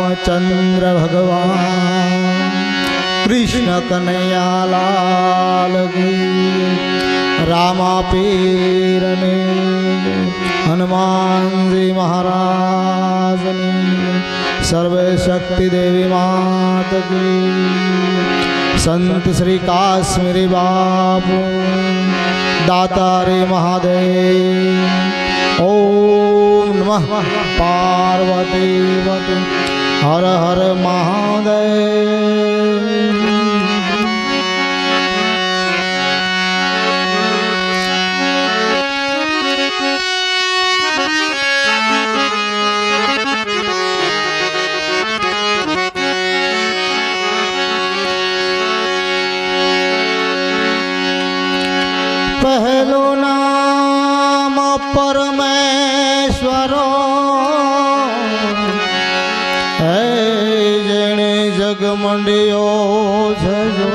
रामचंद्र भगवान। कृष्ण कन्हैया लाल रामा पीर ने हनुमान जी महाराज ने सर्वशक्ति देवी मात की। संत श्री काश्मीरी बाबू दातारे महादेव। ओम नमः पार्वती હર હર મહાદેવ પહેલું નામ પરમેશ્વરો જગમંડિયો છે જો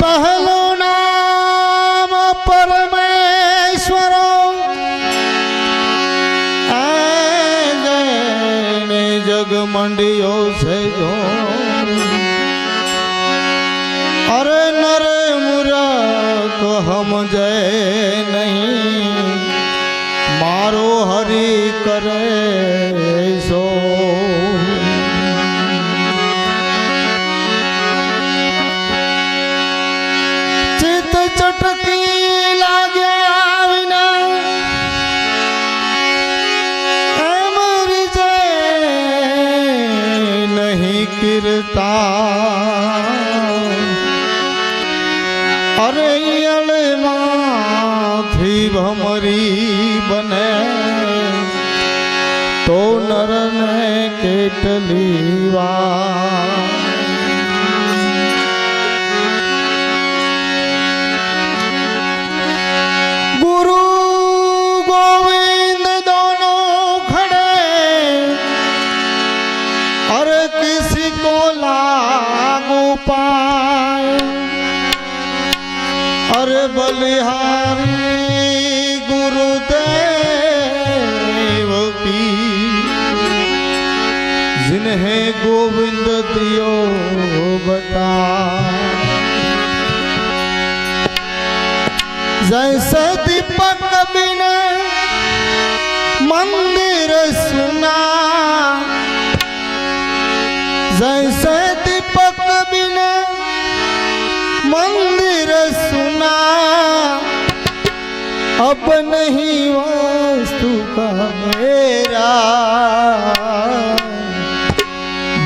પહેલો નામ પરમેશ્વરો હે જેણે જગમંડિયો છે नहीं किरता अरे अड़माथी भमरी बने तो नर ने केटलीवा जैसे दीपक बिना मंदिर सुना। जैसे दीपक बिना मंदिर सुना। अब नहीं वास्तु का मेरा।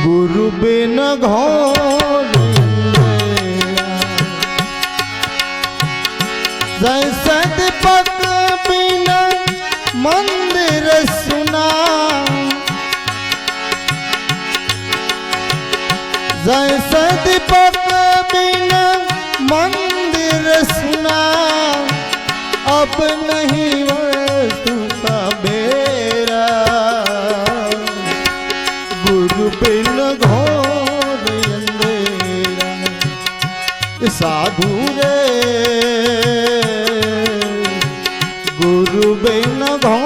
गुरु बिन घोर जैसे दीपक बिन मंदिर सुना जैसे दीपक बिन मंदिर सुना अब नहीं वस्तु का बेरा गुरु बिन घोर अंधेरा साधु रे गुरु बिन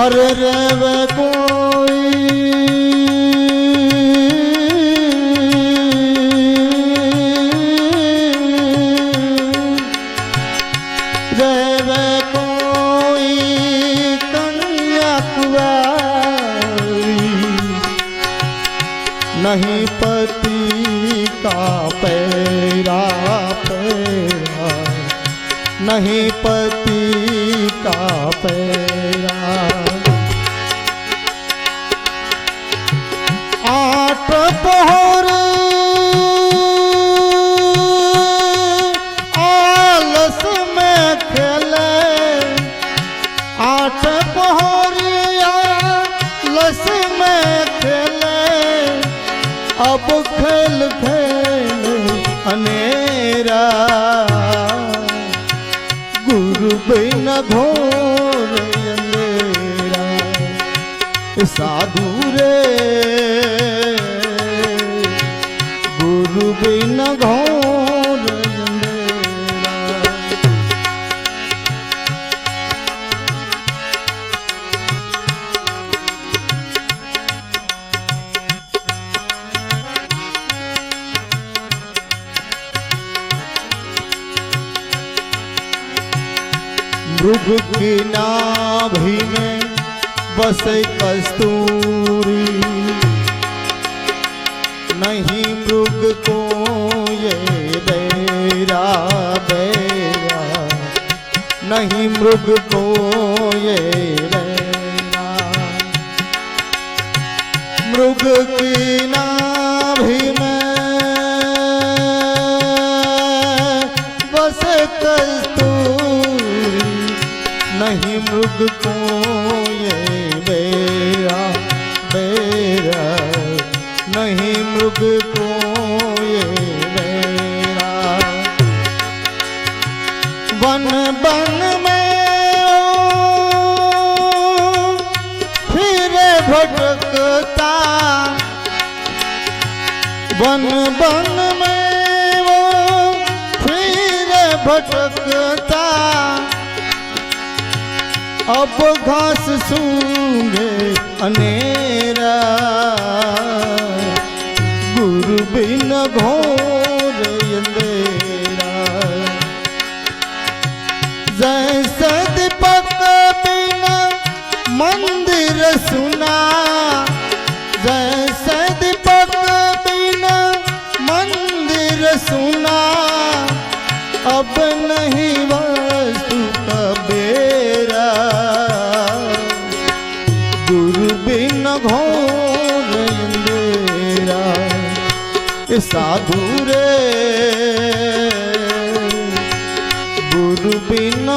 अरे रेवे कोई रेवे कोई नहीं पति का पैरा पैरा नहीं पति अनेरा गुरु बिन घोर अंधेरा। साधु रे। गुरु बिन घोर बसे कस्तूरी। नहीं मृग को ये बेरा बेरा। नहीं मृग को ये मृग की नाभि में बस कस्तूरी। नहीं मृग को मृग को ये बेरा वन बन में फिर भटकता। वन वन में वो फिर भटकता। अब घास सूँगे अनेरा। घोर अंधेरा जैसे दीपक मंदिर सुना जैसे दीपक बिना मंदिर सुना अब नहीं ये साधु रे गुरु बिन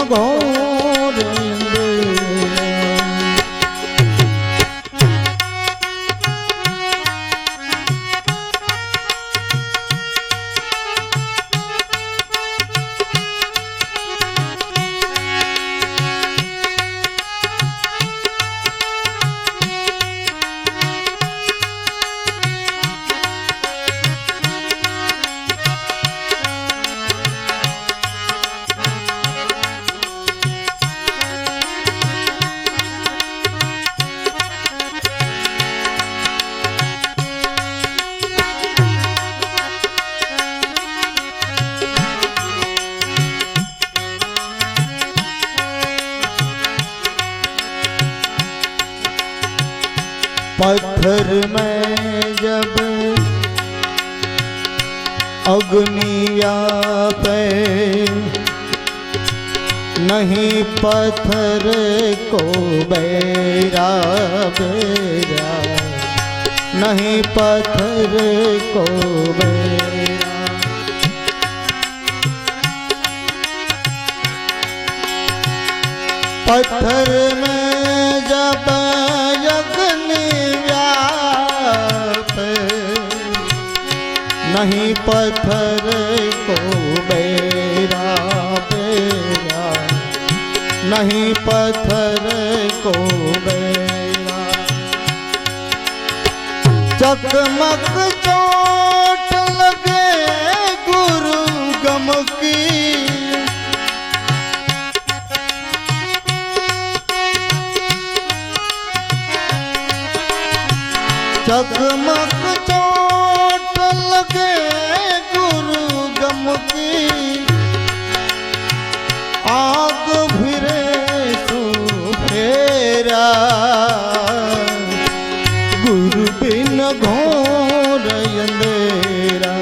में जब अग्निया पे नहीं पत्थर को बेरा बेरा, नहीं पत्थर को बेरा। पत्थर में नहीं पत्थर को बेरा बेरा नहीं पत्थर को बेरा चकमक चोट लगे गुरु गम की। चकमक आग भिरे सु फेरा। गुरु बिन घोर अंधेरा।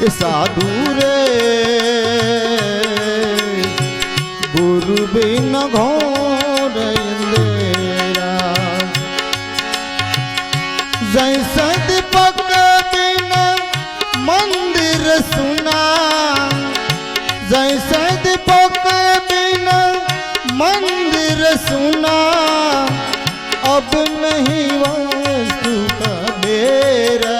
ये साधु रे। गुरु बिन घोर अंधेरा। जैसा दीपक बिना मंदिर सुना। जैसा दीपक बिन मंदिर सुना। अब नहीं वस्तु का बेरा।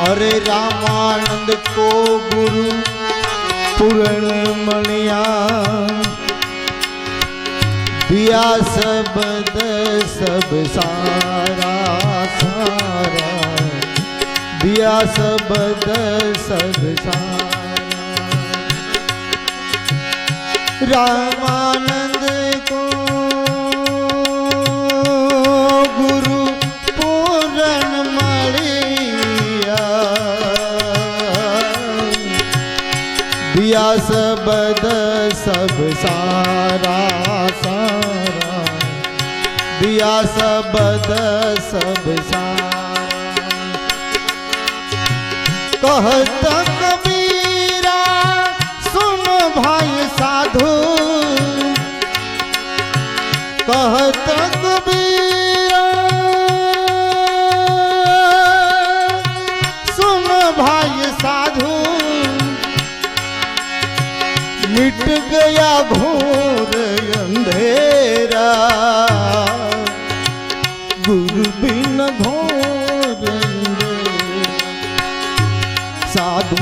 अरे रामानंद को गुरु पूर्ण मणिया। दिया सबद सब सारा सारा। दिया सबद सब सारा। रामानंद सबद सब सारा सारा। दिया सबद सब सारा। कबीरा सुन भाई साधु। कहत कबीरा मिट गया घोर अंधेरा गुरु बिन घोर अंधेरा साधु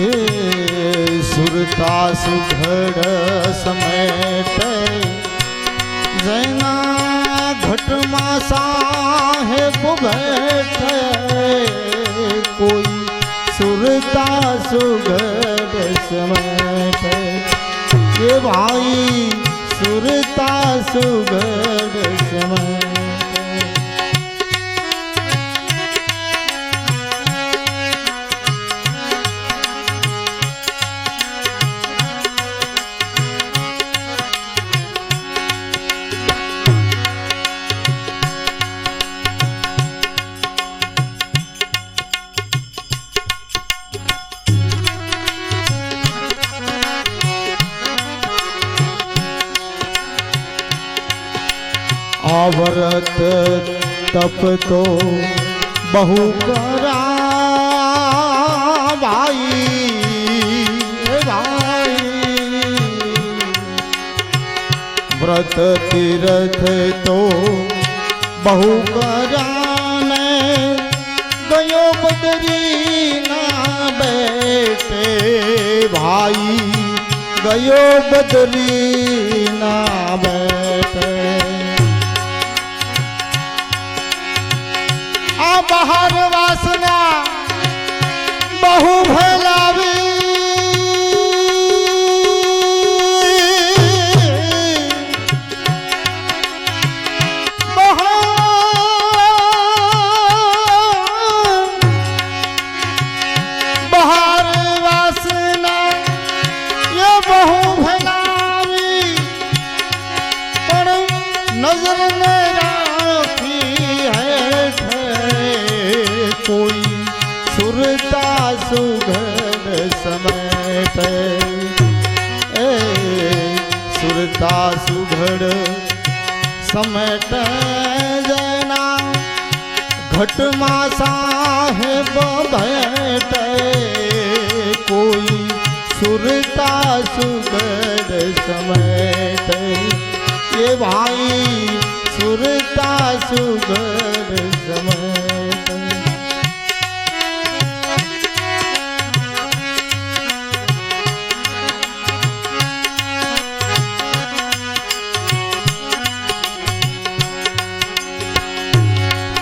ए सुरता सुघड़ समेट जैना घटमा साहेब बैठ कोई सुरता सुघड़ समेट ये भाई सुरता सुघड़ समेट आवरत तप तो बहु करा भाई ए भाई व्रत तीरथ तो बहु कराने गयो बदरी ना बैठे भाई गयो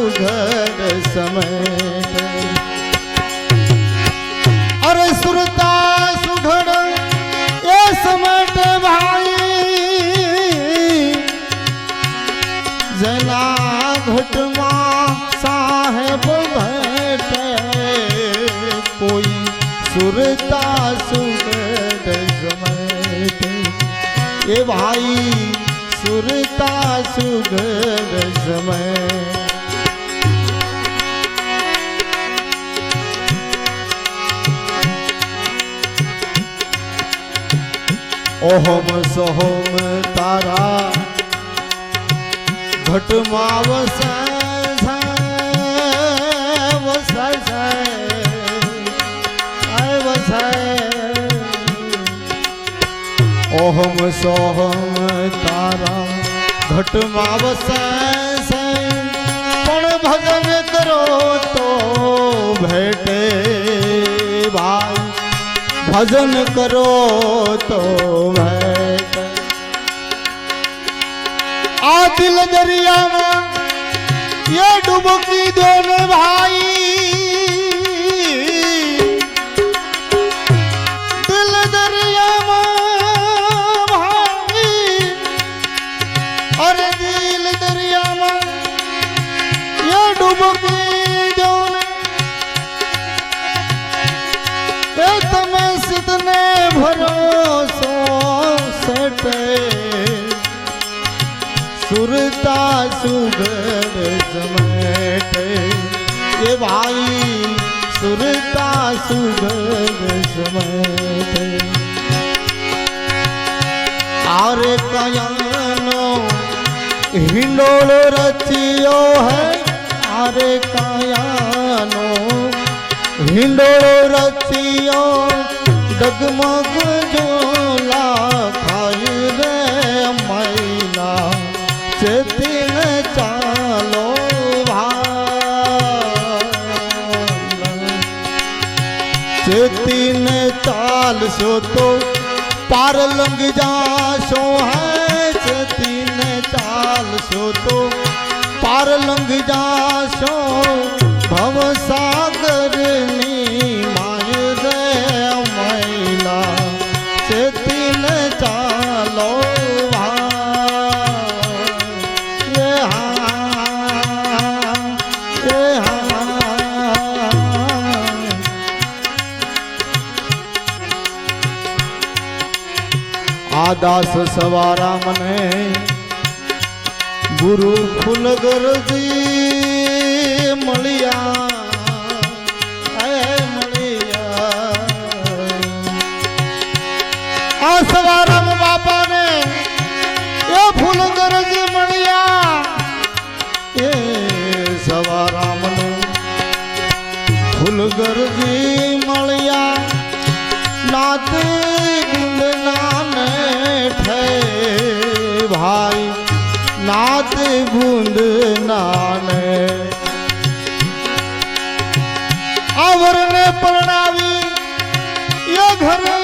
घर समय अरे सुरता सुघर ये समेट भाई। जना घटमा साहेब भट कोई सुरता सुघर समय ये भाई, सुरता सुघर समय ઓહમ સોહમ તારા ઘટમાં વસાય છે, વસાય છે, આય વસાય. ઓહમ સોહમ તારા ઘટમાં વસાય છે પણ ભજન કરો તો ભેટે ભાઈ ભજન કરો તો આ દિલ દરિયામાં ये डुबकी दोने भाई दिल दरिया भाई अरे दिल दरिया ये डुबकी सीता सुगर समेट। ये भाई सुरता सुगर समेट। और कयानो हिंडोल रचियो है। अरे कयानो हिंडोल रचियो। डगमग जो सो तो पार लंग जासो है तीन चाल सो तो पार लंग जासो भव सागर नी દાસ સવારા મને ગુરુ ફૂલગરજી મળ્યા આ સવારામ બાપાને એ ફૂલગરજી મળ્યા એ સવારામને ફૂલગરજી મળ્યા નાત ગુંદનાને ઠે ભાઈ નાત ગુંદનાને આવરને પરણાવી એ ઘરે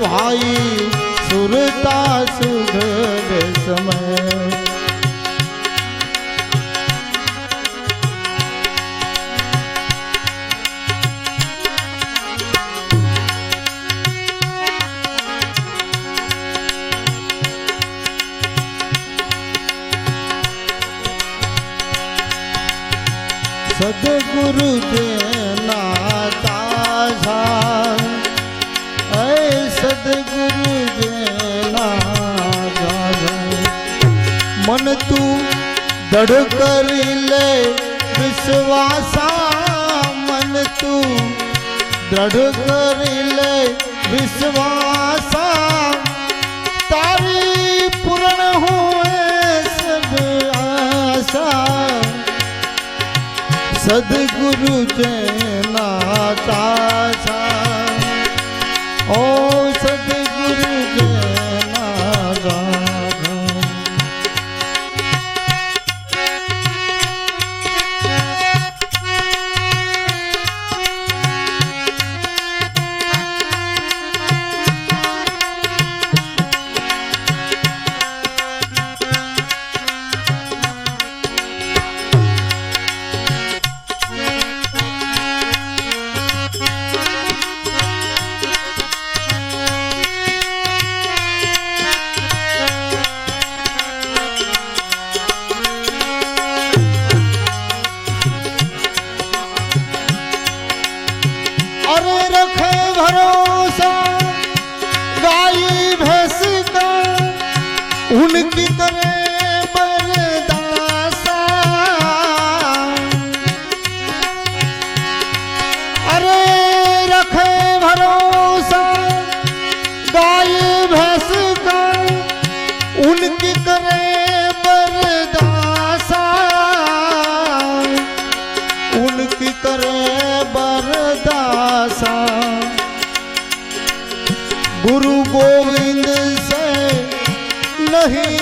भाई सुरता सुधर समय। सदगुरु देव तू? दड़ कर ले विश्वासा, मन तू। दड़ कर ले विश्वासा, तारी पूर्ण हुए सब आशा। सदगुरु जय नाता ओ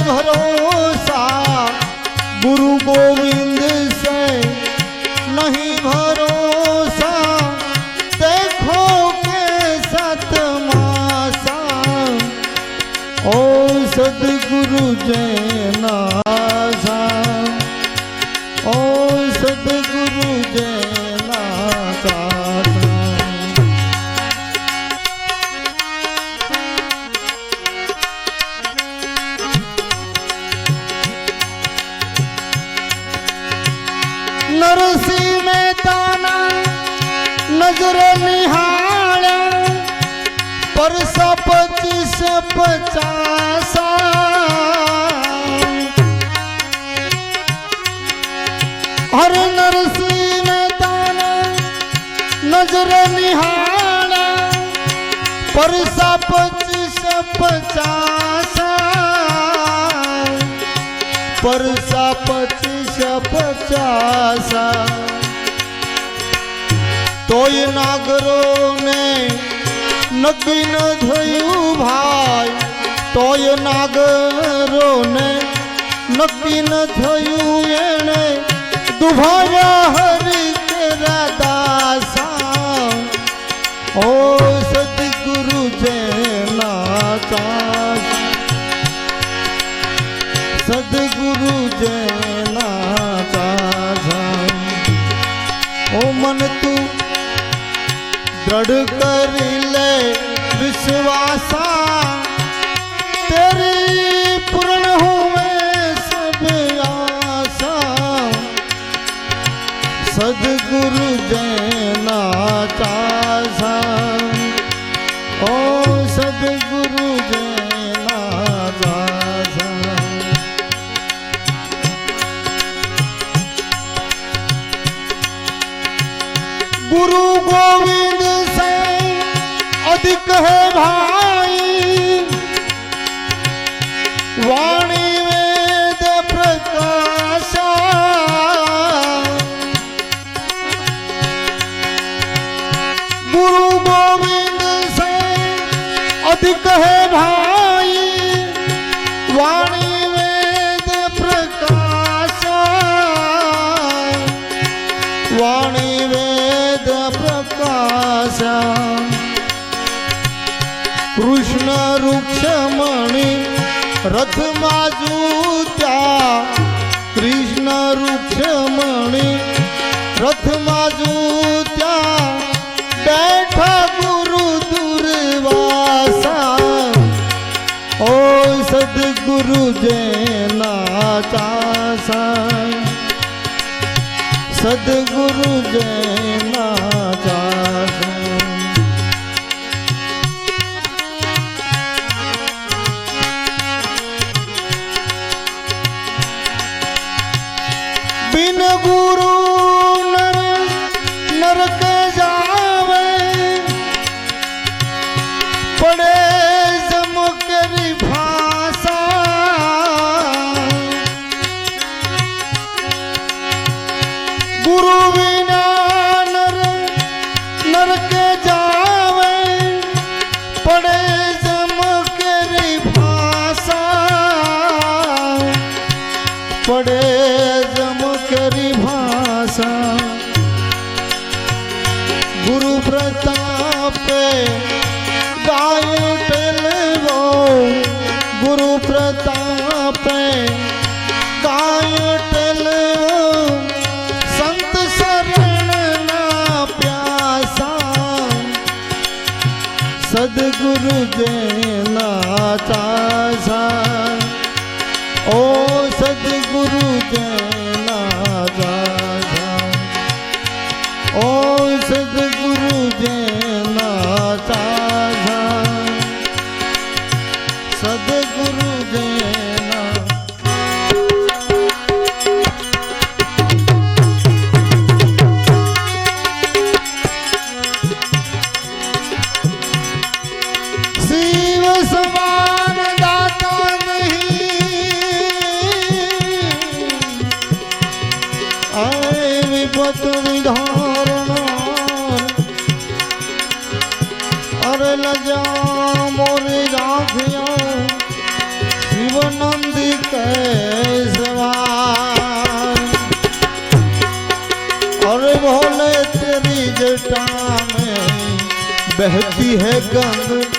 भरोसा गुरु गोविंद से नहीं भरोसा। देखो के सतमासा ओ सदगुरु जैनासा अरसी में ताना, नज़र निहाल पर सौ पच्चीस पचास। हर नरसी में ताना, नज़र निहाल पर सौ पच्चीस पचास। पर सौ તોય નાગરો ને નક્કી ન થયું ભાઈ તોય નાગરો ને નક્કી ન થયું એને દુભાયા હરી તેરા દાસા ઓ સદગુરુ જેના ચાસ સદગુરુ જેના ઓ મન તું દ્રઢ કરી લે વિશ્વાસા. તેરી પૂર્ણ હોવે સબ આશા. સદગુરુ જેના રથમાં જૂત્યા કૃષ્ણ રૂક્ષમણી રથમાં જૂત્યા બેઠા ગુરુ દુર્વાસા. ઓ સદગુરુ જેના ચાસા. સદગુરુ જેના સદગુરુ જેના ચાસા ઓ સદગુરુ જેના नंद कैसवार तेरी जटा बहती है गंग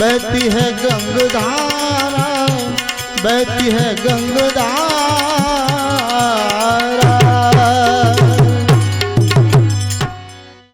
बहती है गंग धारा बहती है गंग धारा